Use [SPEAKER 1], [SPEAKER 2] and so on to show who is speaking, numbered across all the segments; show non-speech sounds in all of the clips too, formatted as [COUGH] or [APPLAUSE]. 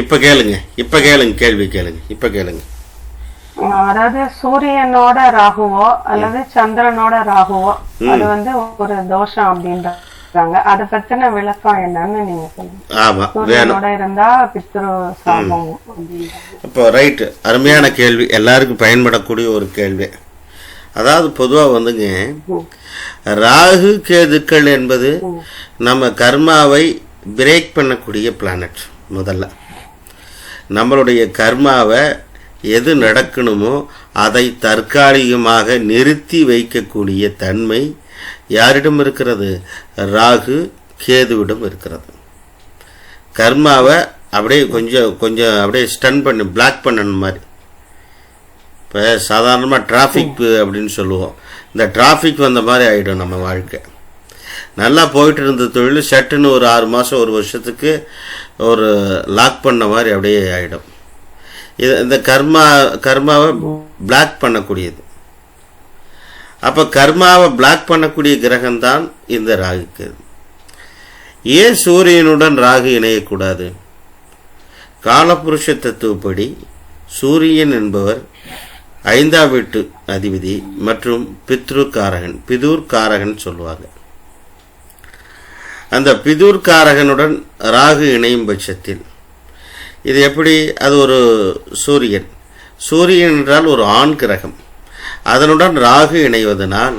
[SPEAKER 1] இப்ப கேளுங்க இப்ப கேளுங்க கேள்வி கேளுங்க இப்ப கேளுங்க.
[SPEAKER 2] அதாவது சூரியனோட ராகுவோ அல்லது சந்திரனோட ராகுவோ அது வந்து ஒரு தோஷம் அப்படின்றாங்க. அத பத்தின விளக்கம் என்னன்னு நீங்க சொல்லுங்க.
[SPEAKER 1] ஆமா வேணும்.
[SPEAKER 2] சூரியனோட இருந்தா பித்ரு சாபம்
[SPEAKER 1] இப்போ ரைட்டு அருமையான கேள்வி எல்லாருக்கும் பயன்படக்கூடிய ஒரு கேள்வி. அதாவது பொதுவாக வந்துங்க ராகு கேதுக்கள் என்பது நம்ம கர்மாவை பிரேக் பண்ணக்கூடிய பிளானட் முதல்ல. நம்மளுடைய கர்மாவை எது நடக்கணுமோ அதை தற்காலிகமாக நிறுத்தி வைக்கக்கூடிய தன்மை யாரிடம் இருக்கிறது? ராகு கேதுவிடம் இருக்கிறது. கர்மாவை அப்படியே கொஞ்சம் கொஞ்சம் அப்படியே ஸ்டன் பண்ணி பிளாக் பண்ணணும் மாதிரி. இப்போ சாதாரணமாக டிராஃபிக் அப்படின்னு சொல்லுவோம். இந்த டிராஃபிக் வந்த மாதிரி ஆகிடும் நம்ம வாழ்க்கை. நல்லா போயிட்டு இருந்த தொழில் சட்டுன்னு ஒரு ஆறு மாதம் ஒரு வருஷத்துக்கு ஒரு லாக் பண்ண மாதிரி அப்படியே ஆகிடும் இது இந்த கர்மா கர்மாவை பிளாக் பண்ணக்கூடியது. அப்போ கர்மாவை பிளாக் பண்ணக்கூடிய கிரகம்தான் இந்த ராகுக்கு. ஏன் சூரியனுடன் ராகு இணையக்கூடாது? காலபுருஷ தத்துவப்படி சூரியன் என்பவர் ஐந்தாம் வீட்டு அதிபதி மற்றும் பித்ரு காரகன் பிதூர் காரகன் சொல்லுவாங்க. அந்த பிதூர்காரகனுடன் ராகு இணையும் பட்சத்தில். இது எப்படி? அது ஒரு சூரியன். சூரியன் என்றால் ஒரு ஆண் கிரகம். அதனுடன் ராகு இணைவதனால்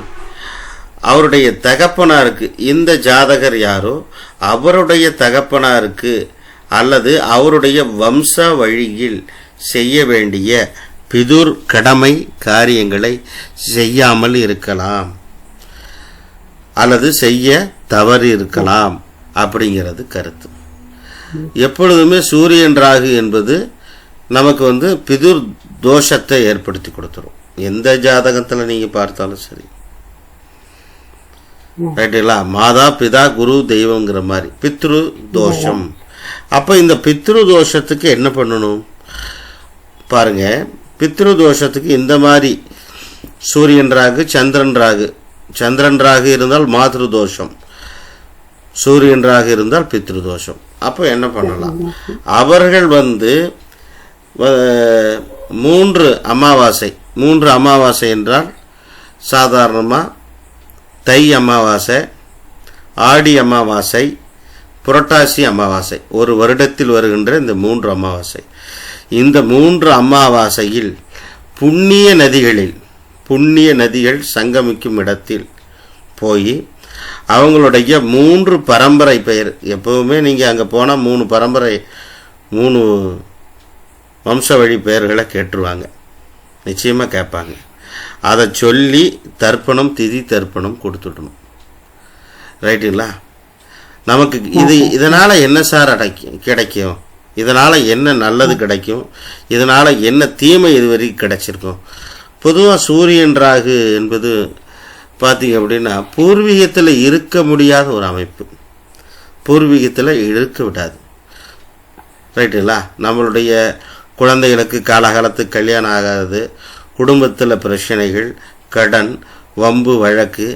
[SPEAKER 1] அவருடைய தகப்பனாருக்கு இந்த ஜாதகர் யாரோ அவருடைய தகப்பனாருக்கு அல்லது அவருடைய வம்ச வழியில் செய்ய வேண்டிய பிதுர் கடமை காரியங்களை செய்யாமல் இருக்கலாம். அல்லது செய்ய தவறு இருக்கலாம் அப்படிங்கிறது கருத்து. எப்பொழுதுமே சூரியன் ராகு என்பது நமக்கு வந்து பிதுர் தோஷத்தை ஏற்படுத்தி கொடுத்துரும். எந்த ஜாதகத்தில் நீங்கள் பார்த்தாலும் சரி. ரைட்டுங்களா மாதா பிதா குரு தெய்வங்கிற மாதிரி. பித்ரு தோஷம். அப்போ இந்த பித்ரு தோஷத்துக்கு என்ன பண்ணணும்? பாருங்க. பித்ரு தோஷத்துக்கு இந்த மாதிரி சூரியன் ராகு சந்திரன் ராகு சந்திரன் ராகு இருந்தால் மாத்ரு தோஷம் சூரியன் ராகு இருந்தால் பித்ரு தோஷம் அப்போ என்ன பண்ணலாம்? அவர்கள் வந்து மூன்று அமாவாசை மூன்று அமாவாசை என்றால் சாதாரணமாக தை அமாவாசை ஆடி அமாவாசை புரட்டாசி அமாவாசை ஒரு வருடத்தில் வருகின்ற இந்த மூன்று அமாவாசை. இந்த மூன்று அமாவாசையில் புண்ணிய நதிகளில் புண்ணிய நதிகள் சங்கமிக்கும் இடத்தில் போய் அவங்களுடைய மூன்று பரம்பரை பெயர். எப்பவுமே நீங்கள் அங்கே போனால் மூணு பரம்பரை மூணு வம்ச வழி பெயர்களை கேட்டுருவாங்க. நிச்சயமாக கேட்பாங்க. அதை சொல்லி தர்ப்பணம் திதி தர்ப்பணம் கொடுத்துடணும். ரைட்டுங்களா? நமக்கு இது இதனால் என்ன சார் அடைக்கும் கிடைக்கும்? இதனால் என்ன நல்லது கிடைக்கும்? இதனால் என்ன தீமை இதுவரைக்கும் கிடைச்சிருக்கும்? பொதுவாக சூரியன் ராகு என்பது பார்த்தீங்க அப்படின்னா பூர்வீகத்தில் இருக்க முடியாத ஒரு அமைப்பு. பூர்வீகத்தில் இழுக்க விடாது. ரைட்டுங்களா நம்மளுடைய குழந்தைகளுக்கு காலகாலத்துக்கு கல்யாணம் ஆகாது குடும்பத்தில் பிரச்சனைகள் கடன் வம்பு வழக்கு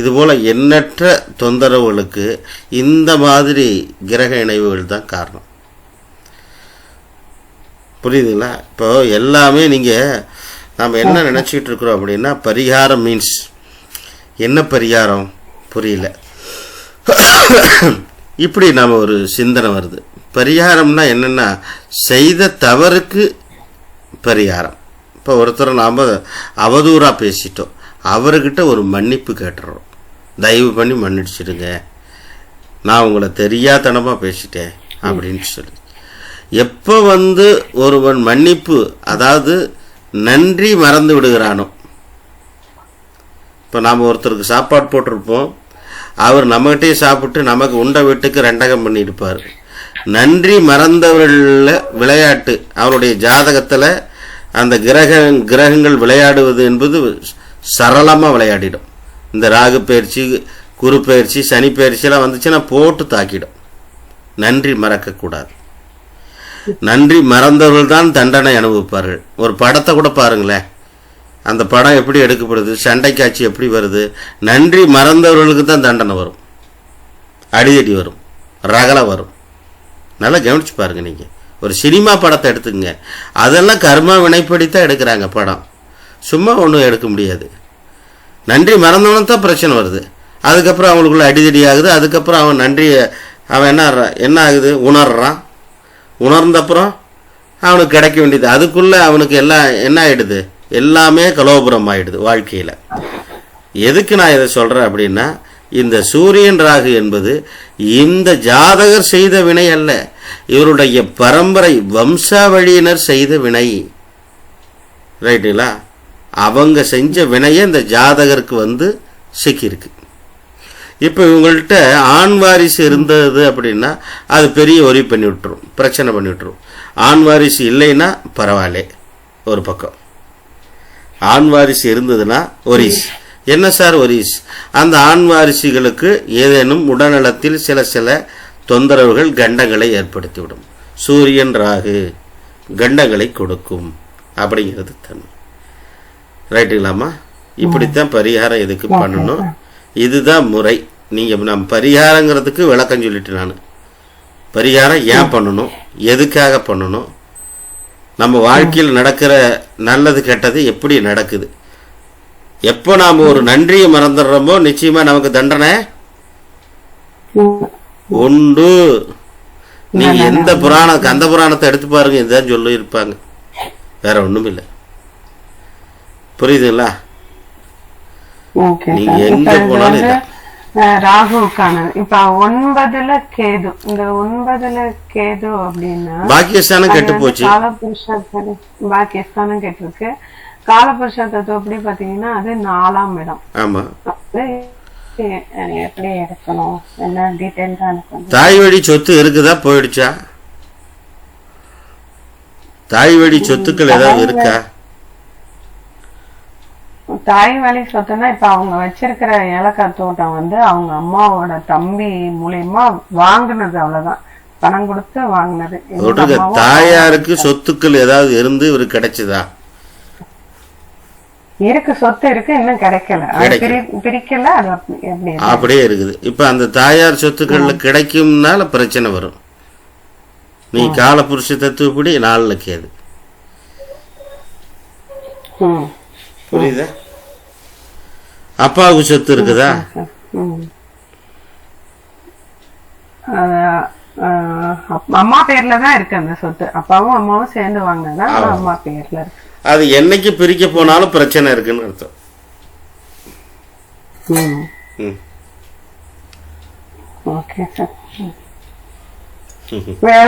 [SPEAKER 1] இதுபோல் எண்ணற்ற தொந்தரவுகளுக்கு இந்த மாதிரி கிரக இணைவுகள் தான் காரணம். புரியுதுங்களா? இப்போ எல்லாமே நீங்கள் நாம் என்ன நினச்சிக்கிட்டு இருக்கிறோம் அப்படின்னா பரிகாரம் மீன்ஸ் என்ன பரிகாரம்? புரியல. இப்படி நம்ம ஒரு சிந்தனை வருது. பரிகாரம்னா என்னென்னா செய்த தவறுக்கு பரிகாரம். இப்போ ஒருத்தரை நாம் அவதூறாக பேசிட்டோம். அவர்கிட்ட ஒரு மன்னிப்பு கேட்டுறோம். தயவு பண்ணி மன்னிச்சிடுங்க. நான் உங்களை தெரியாதனமாக பேசிட்டேன் அப்படின்னு சொல்லி. எப்போ வந்து ஒருவன் மன்னிப்பு அதாவது நன்றி மறந்து விடுகிறானோ? இப்போ நாம் ஒருத்தருக்கு சாப்பாடு போட்டிருப்போம். அவர் நம்மகிட்டே சாப்பிட்டு நமக்கு உண்ட வீட்டுக்கு ரெண்டகம் பண்ணியிருப்பார். நன்றி மறந்தவர்களில் விளையாட்டு அவருடைய ஜாதகத்தில் அந்த கிரக கிரகங்கள் விளையாடுவது என்பது சரளமாக விளையாடிடும். இந்த ராகு பயிற்சி குரு பயிற்சி சனி பயிற்சியெல்லாம் வந்துச்சுன்னா போட்டு தாக்கிடும். நன்றி மறக்கக்கூடாது. நன்றி மறந்தவர்கள் தான் தண்டனை அனுபவிப்பார்கள். ஒரு படத்தை கூட பாருங்களேன். அந்த படம் எப்படி எடுக்கப்படுது சண்டை காட்சி எப்படி வருது நன்றி மறந்தவர்களுக்கு தான் தண்டனை வரும். அடிதடி வரும். ரகலை வரும். நல்லா கவனிச்சு பாருங்க நீங்கள் ஒரு சினிமா படத்தை எடுத்துங்க அதெல்லாம் கர்மா வினைப்படி தான் எடுக்கிறாங்க படம். சும்மா ஒன்றும் எடுக்க முடியாது. நன்றி மறந்தவனுக்கு தான் பிரச்சனை வருது. அதுக்கப்புறம் அவங்களுக்குள்ள அடிதடி ஆகுது. அதுக்கப்புறம் அவன் நன்றி அவன் என்ன என்ன ஆகுது? உணர்றான். உணர்ந்தப்புறம் அவனுக்கு கிடைக்க வேண்டியது. அதுக்குள்ளே அவனுக்கு எல்லாம் என்ன ஆயிடுது? எல்லாமே கலோபுரம் ஆயிடுது வாழ்க்கையில். எதுக்கு நான் இதை சொல்கிறேன் அப்படின்னா இந்த சூரியன் ராகு என்பது இந்த ஜாதகர் செய்த வினை அல்ல. இவருடைய பரம்பரை வம்சாவழியினர் செய்த வினை. ரைட்டுங்களா? அவங்க செஞ்ச வினையை இந்த ஜாதகருக்கு வந்து சிக்கியிருக்கு. இப்போ இவங்கள்ட்ட ஆண் வாரிசு இருந்தது அப்படின்னா அது பெரிய ஒரி பண்ணி விட்டுரும் பிரச்சனை பண்ணி விட்டுரும். ஆண் வாரிசு இல்லைன்னா பரவாயில்ல ஒரு பக்கம். ஆண் வாரிசு இருந்ததுன்னா ஒரிஸ் என்ன சார் ஒரிஸ் அந்த ஆண் வாரிசுகளுக்கு ஏதேனும் உடல்நலத்தில் சில சில தொந்தரவுகள் கண்டங்களை ஏற்படுத்திவிடும். சூரியன் ராகு கண்டங்களை கொடுக்கும் அப்படிங்கிறது தன்மை. ரைட்டுங்களாம்மா? இப்படித்தான் பரிகாரம் இதுக்கு பண்ணணும்? இதுதான் முறை. நீங்கள் நம்ம பரிகாரங்கிறதுக்கு விளக்கம் சொல்லிட்டு நான். பரிகாரம் ஏன் பண்ணணும்? எதுக்காக பண்ணணும்? நம்ம வாழ்க்கையில் நடக்கிற நல்லது கெட்டது எப்படி நடக்குது? எப்போ நாம் ஒரு நன்றியை மறந்துடுறோமோ நிச்சயமா நமக்கு தண்டனை. உண்டு. நீ எந்த புராணம் கந்த புராணத்தை எடுத்து பாருங்க இதுதான் சொல்லி இருப்பாங்க வேற ஒண்ணும் இல்லை புரியுதுங்களா? நீங்க. எங்க
[SPEAKER 2] இப்ப
[SPEAKER 1] போனாலும்
[SPEAKER 2] ராகுவுக்கானது ஒன்பதுல கேது. இந்த ஒன்பதுல கேது அப்படின்னா
[SPEAKER 1] பாக்கியஸ்தானம் கெட்டு போச்சு.
[SPEAKER 2] காலபுருஷ பாக்கியஸ்தானம் கேட்டிருக்கு. காலபுருஷ தத்துவப்படி பாத்தீங்கன்னா அது நாலாம் இடம்.
[SPEAKER 1] ஆமா.
[SPEAKER 2] எப்படி எடுக்கணும் என்ன எனக்கு வந்து
[SPEAKER 1] தாய் வழி சொத்து இருக்குதா? போயிடுச்சா? தாய் வழி சொத்துக்கள் ஏதாவது இருக்கா?
[SPEAKER 2] தாய் வழி சொத்துனா இப்ப அவங்க வச்சிருக்கிற ஏலக்காய் தோட்டம் வந்து அவங்க அம்மாவோட தம்பி மூலியமா வாங்குனது அவ்வளவுதான். பணம் கொடுத்து வாங்குனது.
[SPEAKER 1] தாயாருக்கு சொத்துக்கள் ஏதாவது இருந்து இவருக்கு கிடைச்சதா?
[SPEAKER 2] இருக்கு சொத்து இருக்கு இன்னும் கிடைக்கல. பிரிக்கல அது?
[SPEAKER 1] அப்படியே இருக்குது. இப்ப அந்த தாயார் சொத்துக்கள்ல கிடைக்கும்னால பிரச்சனை வரும். நீ காலபுருஷ தத்துவப்படி நாளில் கேது. புரியுதா? அப்பாவுக்கு சொத்து இருக்குதா?
[SPEAKER 2] அம்மா பேர்ல தான் இருக்கு அந்த சொத்து. அப்பாவும் அம்மாவும் சேர்ந்து வாங்கினதான் ஆனா அம்மா பேர்ல இருக்கு.
[SPEAKER 1] அது என்னைக்கு பிரிக்க போனாலும் பிரச்சனை இருக்குன்னு அர்த்தம்.
[SPEAKER 2] Okay sir. வேற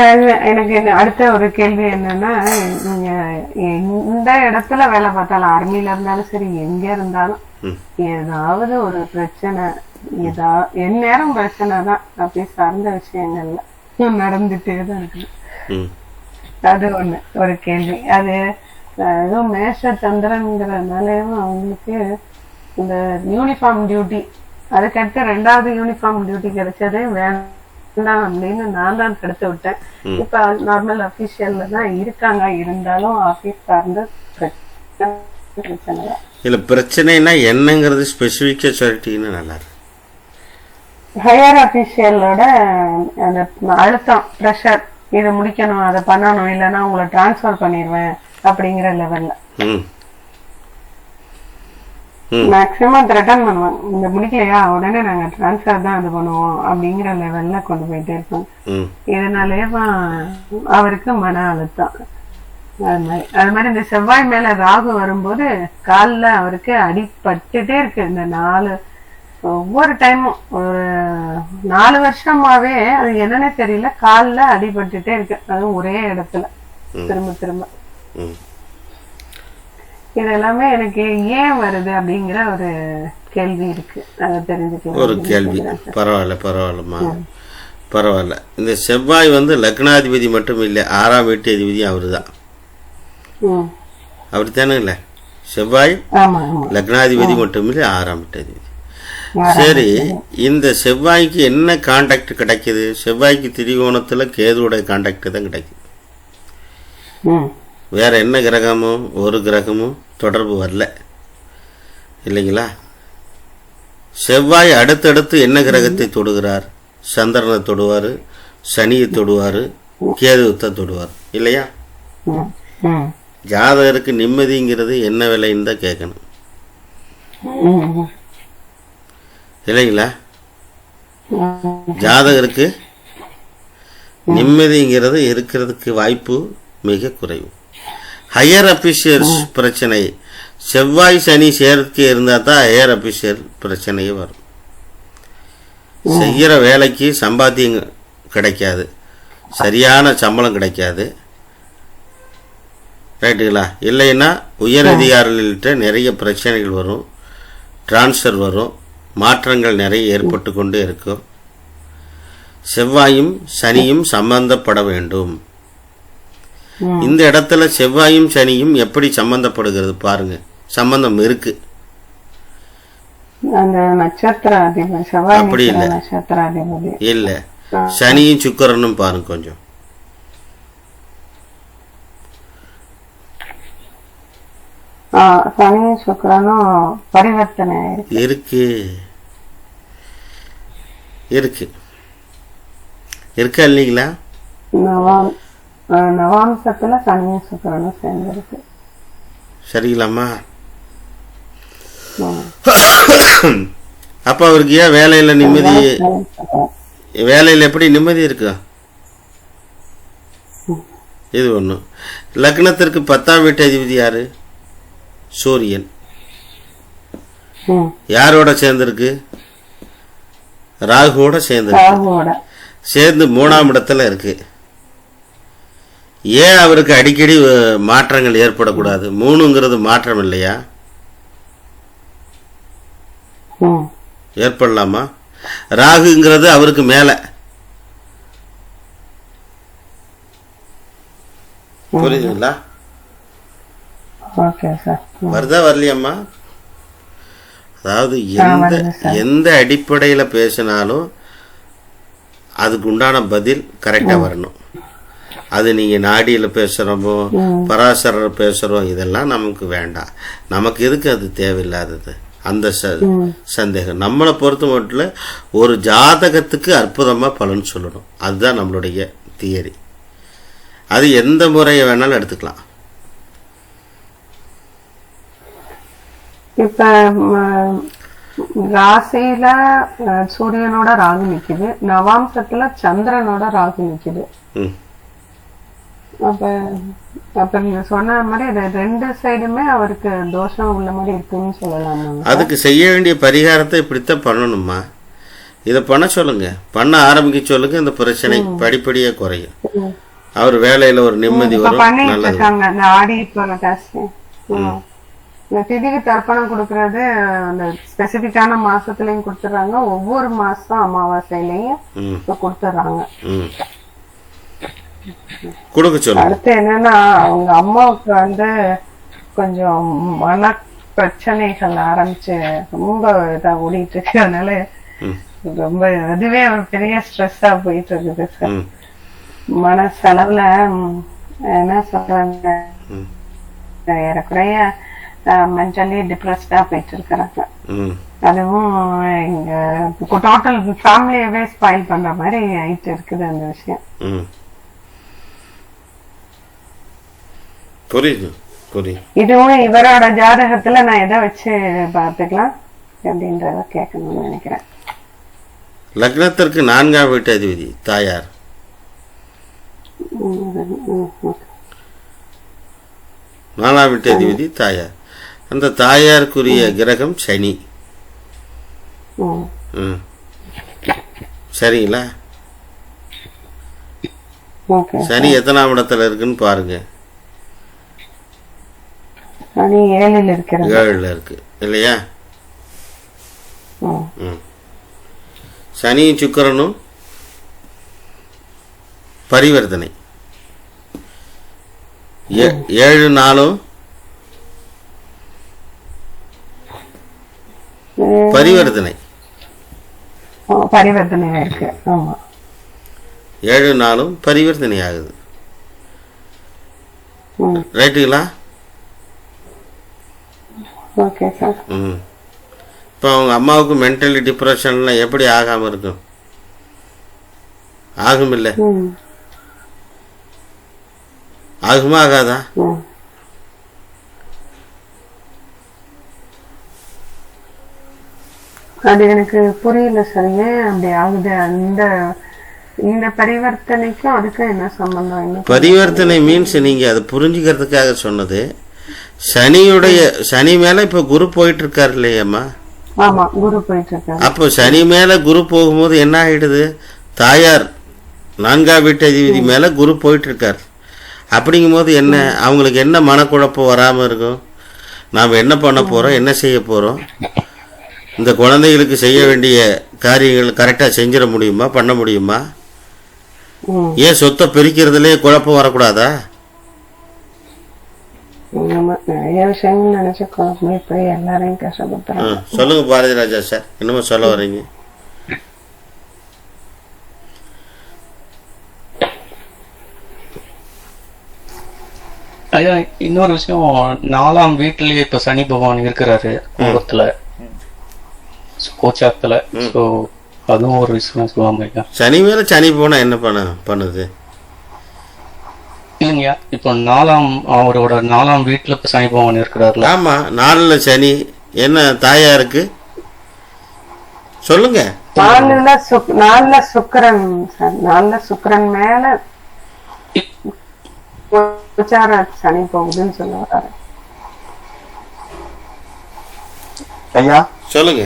[SPEAKER 2] எனக்கு அடுத்த ஒரு கேள்வி என்னன்னா நீங்க எந்த இடத்துல வேலை பார்த்தாலும் ஆர்மில இருந்தாலும் சரி எங்க இருந்தாலும். ஏதாவது ஒரு பிரச்சனை ஏதா எந்நேரம் பிரச்சனை தான் அப்படி சார்ந்த விஷயங்கள்ல நடந்துட்டே தான் இருக்கு. அது ஒண்ணு ஒரு கேள்வி அது ஏதோ மேஷ சந்திரன்கிறதுனாலயும் அவங்களுக்கு இந்த யூனிஃபார்ம் டியூட்டி அதுக்கடுத்து ரெண்டாவது யூனிஃபார்ம் டியூட்டி கிடைச்சதே வேண்டாம் அப்படின்னு நான் தான் தடுத்து விட்டேன். இப்ப நார்மல் அபிஷியல்ல தான் இருக்காங்க. இருந்தாலும் ஆபீஸ் சார்ந்த பிரச்சனை.
[SPEAKER 1] இல்ல பிரச்சனைனா என்னங்கிறது ஸ்பெசிஃபிக்கா சொல்லிட்டீங்கன்னா நல்லா இருக்கும்
[SPEAKER 2] ஹையர் அபிஷியலோட அந்த அழுத்தம் ப்ரெஷர் இதை முடிக்கணும் அதை பண்ணணும் இல்லைன்னா உங்களை டிரான்ஸ்ஃபர் பண்ணிடுவேன் அப்படிங்கிற லெவல்ல. மேக்சிமம் த்ரெட்டன் பண்ணுவாங்க. இந்த முடிக்கலையா? உடனே நாங்க டிரான்ஸ்ஃபர் தான் இது பண்ணுவோம். அப்படிங்கிற லெவல்ல கொண்டு போயிட்டே இருப்போம் வா- அவருக்கு மன அழுத்தம். அது மாதிரி. அது மாதிரி இந்த செவ்வாய் மேல ராகு வரும்போது கால்ல அவருக்கு அடிபட்டுட்டே இருக்கு. இந்த நாலு ஒவ்வொரு டைமும் ஒரு நாலு வருஷமாவே அது என்னன்னே தெரியல. கால்ல அடிபட்டுட்டே இருக்கு. அதுவும் ஒரே இடத்துல. திரும்ப திரும்ப. இது எல்லாமே எனக்கு ஏன் வருது அப்படிங்கிற ஒரு கேள்வி இருக்கு. அதை தெரிஞ்சுக்கலாம்
[SPEAKER 1] ஒரு கேள்வி. பரவாயில்ல பரவாயில்லம்மா பரவாயில்ல. இந்த செவ்வாய் வந்து லக்னாதிபதி மட்டும் இல்லை ஆறாம் வீட்டு அதிபதி அவர் தான். அப்படித்தானே இல்லை? செவ்வாய் லக்னாதிபதி மட்டும் இல்லை ஆறாம் வீட்டு அதிபதி. சரி இந்த செவ்வாய்க்கு என்ன காண்டாக்ட் கிடைக்குது? செவ்வாய்க்கு திரிகோணத்தில் கேதுவோட காண்டாக்ட் தான் கிடைக்குது.
[SPEAKER 2] ம்.
[SPEAKER 1] வேற என்ன கிரகமும் ஒரு கிரகமும் தொடர்பு வரல. இல்லைங்களா? செவ்வாய் அடுத்தடுத்து என்ன கிரகத்தை தொடுகிறார்? சந்திரனை தொடுவார் சனியை தொடுவார் கேதுவத்தை தொடுவார். இல்லையா? ஜாதகருக்கு நிம்மதிங்கிறது என்ன விலைன்னு தான் கேட்கணும். இல்லைங்களா? ஜாதகருக்கு நிம்மதிங்கிறது இருக்கிறதுக்கு வாய்ப்பு மிக குறைவு. ஹையர் அபிஷியல்ஸ் பிரச்சனை. செவ்வாய் சனி சேர்க்கை இருந்தால் தான் ஹையர் அபிஷியல் பிரச்சனையே வரும். செய்கிற வேலைக்கு சம்பாத்தியம் கிடைக்காது. சரியான சம்பளம் கிடைக்காது. ரைட்டுங்களா இல்லைன்னா உயர் அதிகாரிகள்கிட்ட நிறைய பிரச்சனைகள் வரும். டிரான்ஸ்ஃபர் வரும். மாற்றங்கள் நிறைய ஏற்பட்டு கொண்டே இருக்கும். செவ்வாயும் சனியும் சம்பந்தப்பட வேண்டும். இந்த இடத்துல செவ்வாயும் சனியும் எப்படி சம்பந்தப்படுகிறது பாருங்க. சம்பந்தம் இருக்கு. அப்படி இல்ல. இல்ல. சனியும் சுக்கிரனும் பாருங்க கொஞ்சம்.
[SPEAKER 2] ஆ, சனி சுக்கிரனும் பரிவர்த்தனை
[SPEAKER 1] இருக்கு. இருக்கு. இருக்கா இல்லைங்களா?
[SPEAKER 2] நவாம்சத்துல சனியும் சுக்கிரனும் சேர்ந்திருக்கு
[SPEAKER 1] சரிங்களாம்மா. அப்ப அவருக்கு ஏன் வேலையில நிம்மதி. வேலையில் எப்படி நிம்மதி இருக்கு? இது ஒன்று லக்னத்திற்கு பத்தாம் வீட்டு அதிபதி யாரு? சூரியன். யாரோட சேர்ந்திருக்கு? ராகுவோட சேர்ந்திருக்கு. சேர்ந்து மூணாம் இடத்துல இருக்கு. ஏன் அவருக்கு அடிக்கடி மாற்றங்கள் ஏற்படக்கூடாது? மூணுங்கிறது மாற்றம் இல்லையா. ஏற்படலாமா? ராகுங்கிறது அவருக்கு மேல. புரியுதுங்களா. வருதா வரலையாம்மா? அதாவது எந்த. எந்த அடிப்படையில பேசினாலும் அதுக்கு உண்டான பதில் கரெக்டா வரணும். அது நீங்க நாடியில பேசுறோமோ பராசரர் பேசுறோம் இதெல்லாம் நமக்கு வேண்டாம். நமக்கு எதுக்கு அது தேவையில்லாதது? அந்த சந்தேகம். நம்மளை பொறுத்த மட்டும் ஒரு ஜாதகத்துக்கு அற்புதமா பலன் சொல்லணும். அதுதான் நம்மளுடைய தியரி. அது எந்த முறையை வேணாலும் எடுத்துக்கலாம்.
[SPEAKER 2] இப்ப ராசியில சூரியனோட ராகு நிக்குது. நவாம்சத்துல சந்திரனோட ராகு நிக்குது. அப்ப அப்ப நீங்க சொன்ன மாதிரி ரெண்டு சைடுமே அவருக்கு தோஷம் உள்ள மாதிரி இருக்குன்னு சொல்லலாமா
[SPEAKER 1] அதுக்கு செய்ய வேண்டிய பரிகாரத்தை இப்படித்தான் பண்ணணுமா இதை பண்ண சொல்லுங்க. பண்ண ஆரம்பிக்க சொல்லுங்க. இந்த பிரச்சனை படிப்படியா குறையும். அவர் வேலையில ஒரு நிம்மதி வரும். நல்லது.
[SPEAKER 2] இந்த திதிக்கு தர்ப்பணம் கொடுக்கறது அந்த ஸ்பெசிபிக்கான மாசத்துலயும் கொடுத்துறாங்க ஒவ்வொரு மாசம் அமாவாசையிலயும் கொடுத்துறாங்க
[SPEAKER 1] கொடுக்க சொல்லுங்க.
[SPEAKER 2] அடுத்து என்னன்னா அவங்க அம்மாவுக்கு வந்து கொஞ்சம் மன பிரச்சனைகள் ஆரம்பிச்சு ரொம்ப இதா ஓடிட்டு இருக்கு அதனால ரொம்ப அதுவே ஒரு பெரிய ஸ்ட்ரெஸ்ஸா போயிட்டு இருக்குது சார் மனசளவுல என்ன சொல்றாங்க ஏறக்குறைய மென்டலி டிப்ரெஸ்டா போயிட்டு இருக்கிறாங்க அதுவும் எங்க டோட்டல் ஃபேமிலியவே ஸ்பாயில் பண்ற மாதிரி ஆயிட்டு இருக்குது அந்த விஷயம்.
[SPEAKER 1] புரியுது புரியுது.
[SPEAKER 2] இதுவும் இவரோட ஜாதகத்துல நான் எதை வச்சு பார்த்துக்கலாம் அப்படின்றத கேட்கணும்னு நினைக்கிறேன்.
[SPEAKER 1] லக்னத்திற்கு நான்காம் வீட்டு அதிபதி தாயார். நாலாம் வீட்டு அதிபதி தாயார். அந்த தாயாருக்குரிய கிரகம் சனி.
[SPEAKER 2] ம்.
[SPEAKER 1] சரிங்களா? சனி எத்தனாம் இடத்துல இருக்குன்னு பாருங்க.
[SPEAKER 2] சனி ஏழில் இருக்கிறது
[SPEAKER 1] ஏழுல இருக்கு. இல்லையா? சனியும் சுக்கிரனும் பரிவர்த்தனை. ஏழு நாளும் பரிவர்த்தனை.
[SPEAKER 2] ஓ, பரிவர்த்தனையா இருக்கு.
[SPEAKER 1] ஏழு நாளும் பரிவர்த்தனை ஆகுது. ரைட்டுங்களா?
[SPEAKER 2] ஓகே சார்
[SPEAKER 1] ம் இப்போ அவங்க அம்மாவுக்கு மென்டலி டிப்ரெஷன்லாம் எப்படி ஆகாமல் இருக்கும்? ஆகும் இல்லை ஆகுமா ஆகாதா.
[SPEAKER 2] அது எனக்கு புரியல சார் ஏன் அப்படி ஆகுது? அந்த இந்த பரிவர்த்தனைக்கும் அதுக்கும் என்ன சம்பந்தம்?
[SPEAKER 1] பரிவர்த்தனை மீன்ஸ் நீங்கள் அதை புரிஞ்சுக்கிறதுக்காக சொன்னது. சனியுடைய சனி மேலே இப்போ குரு போயிட்டு இருக்காரு இல்லையாம்மா அப்போ சனி மேலே குரு போகும்போது என்ன ஆகிடுது தாயார் நான்காம் வீட்டு அதிபதி மேலே குரு போயிட்டு இருக்கார் அப்படிங்கும்போது என்ன அவங்களுக்கு என்ன மனக்குழப்பம் வராமல் இருக்கும்? நாம் என்ன பண்ண போகிறோம் என்ன செய்ய போகிறோம் இந்த குழந்தைகளுக்கு செய்ய வேண்டிய காரியங்கள் கரெக்டாக செஞ்சிட முடியுமா? பண்ண முடியுமா. ஏன் சொத்தை பிரிக்கிறதுலே குழப்பம் வரக்கூடாதா?
[SPEAKER 2] நிறைய விஷயங்கள் நினைச்சு குழப்பமே போய் எல்லாரையும் கஷ்டப்படுத்துறாங்க.
[SPEAKER 1] சொல்லுங்க பாரதி ராஜா சார். என்னமோ சொல்ல வர்றீங்க?
[SPEAKER 3] ஐயா இன்னொரு விஷயம். நாலாம் வீட்டிலேயே இப்ப சனி பகவான் இருக்கிறாரு கும்பத்துல கோச்சாத்துல சோ அதுவும் ஒரு விஷயம் சொல்லுவாங்க ஐயா.
[SPEAKER 1] சனி மேல சனி போனா என்ன பண்ண பண்ணுது?
[SPEAKER 3] இப்போ நாலாம் அவரோட நாலாம் வீட்டுல இப்ப சனி பகவான் இருக்கிறாருல.
[SPEAKER 1] ஆமா நாலுல சனி என்ன தாயாருக்கு? சொல்லுங்க.
[SPEAKER 2] நாலுல சுக் நாலுல சுக்கிரன் சார் நாலுல சுக்கிரன் மேல உச்சார சனி போகுதுன்னு சொல்ல
[SPEAKER 4] ஐயா,
[SPEAKER 1] சொல்லுங்க.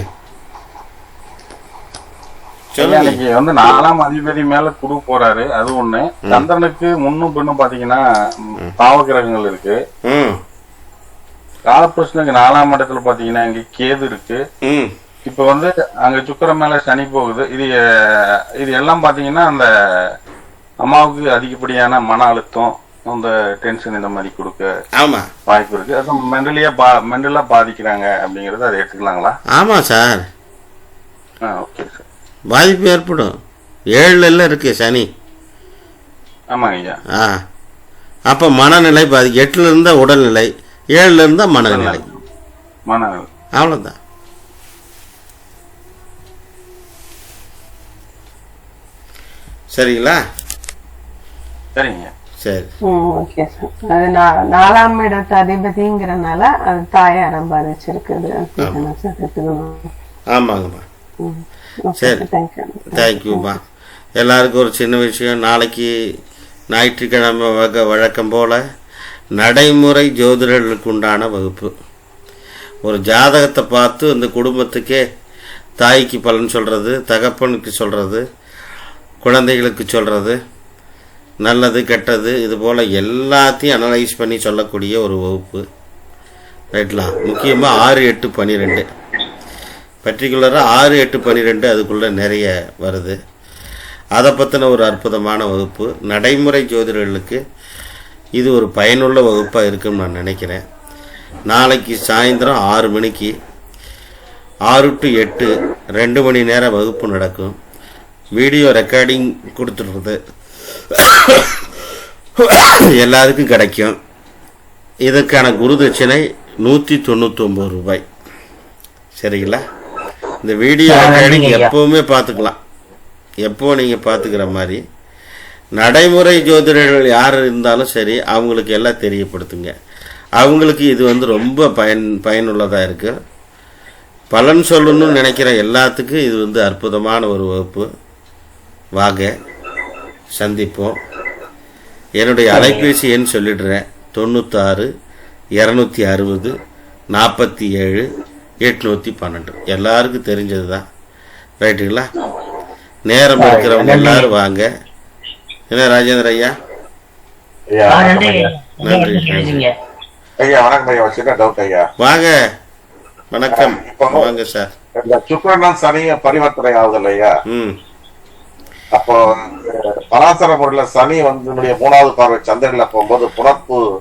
[SPEAKER 4] இன்னைக்கு வந்து நாலாம் அதிபதி மேல குரு போறாரு. அது ஒண்ணு. சந்திரனுக்கு முன்னும் பின்னும் பாத்தீங்கன்னா பாவகிரகங்கள் இருக்கு.
[SPEAKER 1] ம்.
[SPEAKER 4] காலபுருஷனுக்கு நாலாம் இடத்துல பாத்தீங்கன்னா இங்க கேது இருக்கு. இப்ப வந்து அங்க சுக்கிரன் மேல சனி போகுது. இது இது எல்லாம் பாத்தீங்கன்னா அந்த அம்மாவுக்கு அதிகப்படியான மன அழுத்தம் அந்த டென்ஷன் இந்த மாதிரி கொடுக்க
[SPEAKER 1] ஆமா.
[SPEAKER 4] வாய்ப்பு இருக்கு. அது மென்டலியா பா மென்டலா பாதிக்கிறாங்க அப்படிங்கறத அதை எடுத்துக்கலாங்களா?
[SPEAKER 1] ஆமா சார்.
[SPEAKER 4] ஆ ஓகே சார்.
[SPEAKER 1] பாதிப்பு ஏற்படும். ஏழுல இருக்கு சனி. ஆ. அப்போ மனநிலை பாதி எட்டுல இருந்தா உடல்நிலை ஏழுல இருந்தா மனநிலை.
[SPEAKER 4] மன
[SPEAKER 1] அவ்வளோதான் சரிங்களா?
[SPEAKER 4] சரிங்க.
[SPEAKER 1] சரி.
[SPEAKER 2] ம் ஓகே சார் அது நாலாம் இடத்து அதிபதிங்கிறனால அது தாயாரை பாதிச்சிருக்குது.
[SPEAKER 1] ஆமாங்கம்மா. சரி.
[SPEAKER 2] தேங்க்யூ
[SPEAKER 1] தேங்க்யூம்மா எல்லாருக்கும் ஒரு சின்ன விஷயம். நாளைக்கு ஞாயிற்றுக்கிழமை வக வழக்கம் போல் நடைமுறை ஜோதிடர்களுக்கு உண்டான வகுப்பு. ஒரு ஜாதகத்தை பார்த்து அந்த குடும்பத்துக்கே தாய்க்கு பலன் சொல்கிறது தகப்பனுக்கு சொல்கிறது குழந்தைகளுக்கு சொல்கிறது நல்லது கெட்டது இது போல் எல்லாத்தையும் அனலைஸ் பண்ணி சொல்லக்கூடிய ஒரு வகுப்பு. ரைட்லா முக்கியமாக ஆறு எட்டு பன்னிரெண்டு. பர்டிகுலராக ஆறு எட்டு பன்னிரெண்டு அதுக்குள்ளே நிறைய வருது. அதை பற்றின ஒரு அற்புதமான வகுப்பு. நடைமுறை ஜோதிடர்களுக்கு இது ஒரு பயனுள்ள வகுப்பாக இருக்குன்னு நான் நினைக்கிறேன். நாளைக்கு சாயந்தரம் ஆறு மணிக்கு ஆறு டு எட்டு ரெண்டு மணி நேரம் வகுப்பு நடக்கும். வீடியோ ரெக்கார்டிங் கொடுத்துடுறது எல்லாருக்கும் கிடைக்கும். இதற்கான குரு தட்சிணை நூற்றி தொண்ணூத்தொம்பது ரூபாய். சரிங்களா? இந்த வீடியோ ரெக்கார்டிங் எப்பவுமே பார்த்துக்கலாம். எப்போ நீங்கள் பார்த்துக்கிற மாதிரி. நடைமுறை ஜோதிடர்கள் யார் இருந்தாலும் சரி அவங்களுக்கு எல்லாம் தெரியப்படுத்துங்க. அவங்களுக்கு இது வந்து ரொம்ப பயன் பயனுள்ளதாக இருக்கு. பலன் சொல்லணும்னு நினைக்கிற எல்லாத்துக்கும் இது வந்து அற்புதமான ஒரு வகுப்பு. வாங்க சந்திப்போம். என்னுடைய அலைபேசி எண் சொல்லிடுறேன். தொண்ணூத்தாறு இரநூத்தி அறுபது நாற்பத்தி ஏழு எட்நூற்றி பன்னெண்டு. எல்லாருக்கும் தெரிஞ்சது தான் ரைட்டுங்களா? நேரம் இருக்கிறவங்க எல்லாரும் வாங்க. என்ன ராஜேந்திர ஐயா?
[SPEAKER 4] ஐயா
[SPEAKER 5] ஆ,
[SPEAKER 4] வணக்கம்
[SPEAKER 5] நன்றி.
[SPEAKER 4] ஐயா. வணக்கம் ஐயா. சின்ன டவுட் ஐயா.
[SPEAKER 1] வாங்க. வணக்கம். வாங்க சார்.
[SPEAKER 4] இந்த சுக்கிரனும் சனியும் பரிவர்த்தனை ஆகுது ஐயா? அப்போ பராசர முறையில சனி வந்து மூணாவது பார்வை சந்திரன்ல போகும்போது புணர்ப்பு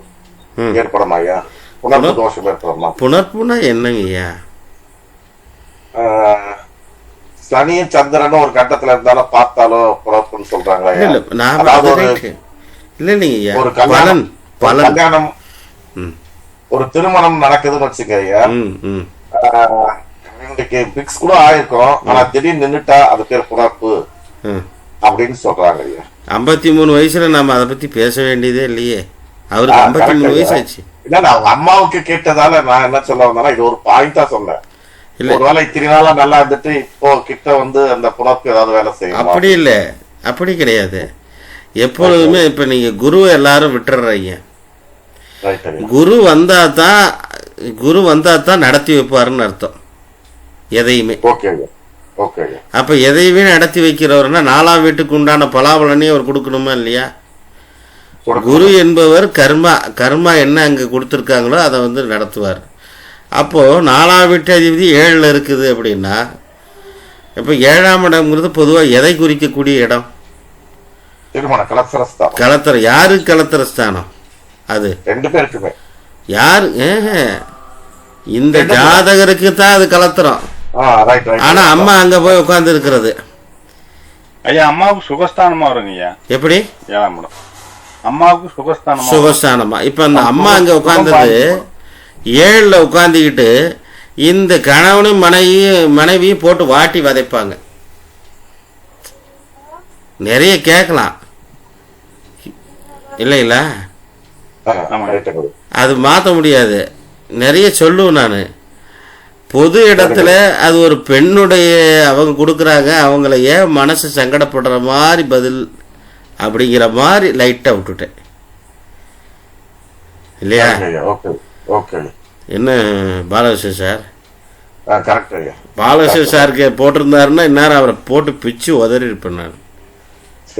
[SPEAKER 4] ஏற்படும் ஐயா? புணர்ப்பு
[SPEAKER 1] புணர்-
[SPEAKER 4] தோஷம் ஏற்படுமா?
[SPEAKER 1] புணர்ப்புனா என்னங்க ஐயா?
[SPEAKER 4] அஹ், சனியும் சந்திரனும் ஒரு கட்டத்துல இருந்தாலும் பார்த்தாலும் புணர்ப்புன்னு சொல்றாங்க
[SPEAKER 1] இல்ல
[SPEAKER 4] ஐயா
[SPEAKER 1] இல்ல நான்
[SPEAKER 4] அதாவது
[SPEAKER 1] அது
[SPEAKER 4] ஒரு- கல்யாணம் கல்யாணம். ஒரு திருமணம் நடக்குதுன்னு வச்சுக்க ஐயா
[SPEAKER 1] ம் ம்.
[SPEAKER 4] ஆஹ், இன்னைக்கு பிக்ஸ் கூட ஆயிருக்கும். ஆனா திடீர்னு நின்னுட்டா அது பேர் புணர்ப்பு
[SPEAKER 1] ம்
[SPEAKER 4] அப்படின்னு சொல்றாங்க ஐயா.
[SPEAKER 1] ஐம்பத்தி மூணு வயசுல நாம அதை பத்தி பேச வேண்டியதே இல்லையே. அவருக்கு ஐம்பத்தி மூணு வயசு. ஆச்சு
[SPEAKER 5] இல்ல நான் அவங்க அம்மாவுக்கு கேட்டதால நான் என்ன சொல்ல வந்தேன்னா இது ஒரு பாயிண்டா சொன்னேன். ஒருவேளை இத்தனை நாளா நல்லா இருந்துட்டு இப்போ கிட்ட வந்து அந்த புணர்க்கு ஏதாவது வேலை செய்யணும்
[SPEAKER 1] அப்படி இல்லை. அப்படி கிடையாது. எப்பொழுதுமே இப்போ நீங்கள் குருவை எல்லாரும் விட்டுறீங்க. குரு வந்தா தான் குரு வந்தா தான் நடத்தி வைப்பாருன்னு அர்த்தம். எதையுமே. அப்போ எதையுமே நடத்தி வைக்கிறவர்னா நாலாம் வீட்டுக்கு உண்டான பலாபலனையும் அவர் கொடுக்கணுமா இல்லையா. குரு என்பவர் கர்மா கர்மா என்ன அங்கே கொடுத்துருக்காங்களோ அதை வந்து நடத்துவார். அப்போது நாலாம் வீட்டு அதிபதி ஏழில் இருக்குது அப்படின்னா இப்போ ஏழாம் இடம்ங்கிறது பொதுவாக எதை குறிக்கக்கூடிய இடம்? கலத்தர யாரு கலத்தர ஸ்தானம் அது.
[SPEAKER 5] ரெண்டு பேருக்குமே.
[SPEAKER 1] யாரு. இந்த ஜாதகருக்கு தான் அது கலத்திரம்.
[SPEAKER 5] ஆ ரைட் ரைட்
[SPEAKER 1] ஆனா அம்மா அங்க போய் உட்கார்ந்து இருக்கிறது
[SPEAKER 4] ஐயா அம்மாவுக்கு சுகஸ்தானமா வருங்க ஐயா.
[SPEAKER 1] எப்படி?
[SPEAKER 4] ஏழாம் இடம். அம்மாவுக்கு சுகஸ்தானமா.
[SPEAKER 1] சுகஸ்தானமா. இப்ப அந்த அம்மா அங்க உட்கார்ந்தது ஏழுல உட்காந்துக்கிட்டு இந்த கணவனும் மனைவியும் மனைவியும் போட்டு வாட்டி வதைப்பாங்க. நிறைய கேட்கலாம். இல்லைங்களா அது மாற்ற முடியாது. நிறைய சொல்லுவேன் நான். பொது இடத்துல அது ஒரு பெண்ணுடைய அவங்க கொடுக்குறாங்க அவங்கள ஏன் மனசு சங்கடப்படுற மாதிரி பதில் அப்படிங்கிற மாதிரி லைட்டாக விட்டுட்டேன். இல்லையா?
[SPEAKER 5] ஓகே
[SPEAKER 1] என்ன பாலகிருஷ்ணன் சார்?
[SPEAKER 5] கரெக்ட் ஐயா.
[SPEAKER 1] பாலகிருஷ்ணன் சாருக்கு போட்டிருந்தாருன்னா இந்நேரம் அவரை போட்டு பிச்சு உதறி இருப்பேன் நான். [LAUGHS]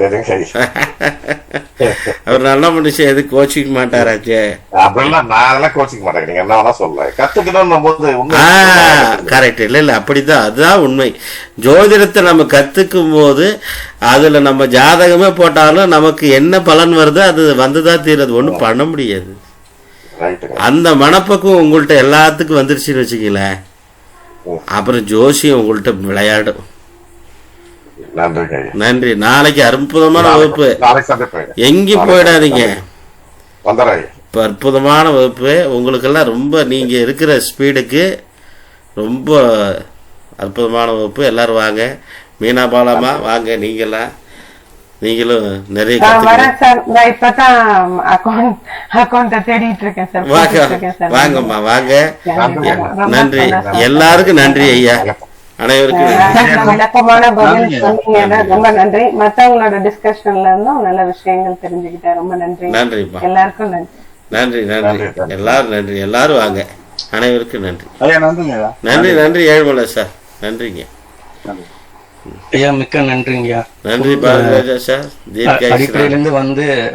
[SPEAKER 1] அவர் நல்ல மனுஷன் எதுக்கு கோச்சிக்க மாட்டாராச்சே
[SPEAKER 5] அப்படிலாம் நான் அதெல்லாம் கோச்சிக்க மாட்டேன். நீங்க என்ன கத்துக்கணும் போது
[SPEAKER 1] கரெக்ட் இல்லை இல்லை அப்படிதான் அதுதான் உண்மை. ஜோதிடத்தை நம்ம கற்றுக்கும் போது அதில் நம்ம ஜாதகமே போட்டாலும் நமக்கு என்ன பலன் வருதோ அது வந்துதான் தீரது. ஒன்றும் பண்ண முடியாது. அந்த மனப்பக்குவம் உங்கள்கிட்ட எல்லாத்துக்கும் வந்துருச்சுன்னு வச்சுக்கங்களேன்
[SPEAKER 5] ம்.
[SPEAKER 1] அப்புறம் ஜோசியம் உங்கள்கிட்ட விளையாடும். நன்றி. நாளைக்கு அற்புதமான வகுப்பு. எங்கேயும் போயிடாதீங்க. இப்போ அற்புதமான வகுப்பு. உங்களுக்கெல்லாம் ரொம்ப நீங்கள் இருக்கிற ஸ்பீடுக்கு ரொம்ப அற்புதமான வகுப்பு. எல்லாரும் வாங்க. மீனா பாலாமா வாங்க நீங்களாம் நீங்களும் நிறைய. வாங்கம்மா வாங்க. நன்றி. எல்லாருக்கும் நன்றி ஐயா. அனைவருக்கும்
[SPEAKER 2] ரொம்ப நன்றி. மத்தவங்களோட டிஸ்கஷன்ல இருந்தும் நல்ல விஷயங்கள் தெரிஞ்சுக்கிட்டேன் ரொம்ப நன்றி.
[SPEAKER 1] நன்றிம்மா.
[SPEAKER 2] எல்லாருக்கும் நன்றி.
[SPEAKER 1] நன்றி. எல்லாரும் நன்றி. எல்லாரும் வாங்க. அனைவருக்கும் நன்றி. நன்றி நன்றி ஏழுமலை சார். நன்றிங்க.
[SPEAKER 4] நன்றி.
[SPEAKER 3] ஐயா மிக்க நன்றிங்கய்யா.
[SPEAKER 1] நன்றி பாரதிராஜா சார். தீர்க்காயுஷ்மான்.
[SPEAKER 3] அடிப்படையிலேருந்து வந்து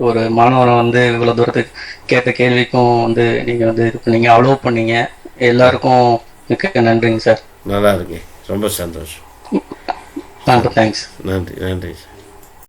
[SPEAKER 3] ஒரு- மாணவனை வந்து இவ்வளவு தூரத்துக்கு கேட்ட கேள்விக்கும் வந்து நீங்க வந்து இது பண்ணீங்க அலோவ் பண்ணீங்க. எல்லாருக்கும் மிக்க நன்றிங்க சார்.
[SPEAKER 1] நல்லா இருக்கு ரொம்ப சந்தோஷம்.
[SPEAKER 3] ரொம்ப தேங்க்ஸ்
[SPEAKER 1] நன்றி நன்றி சார்.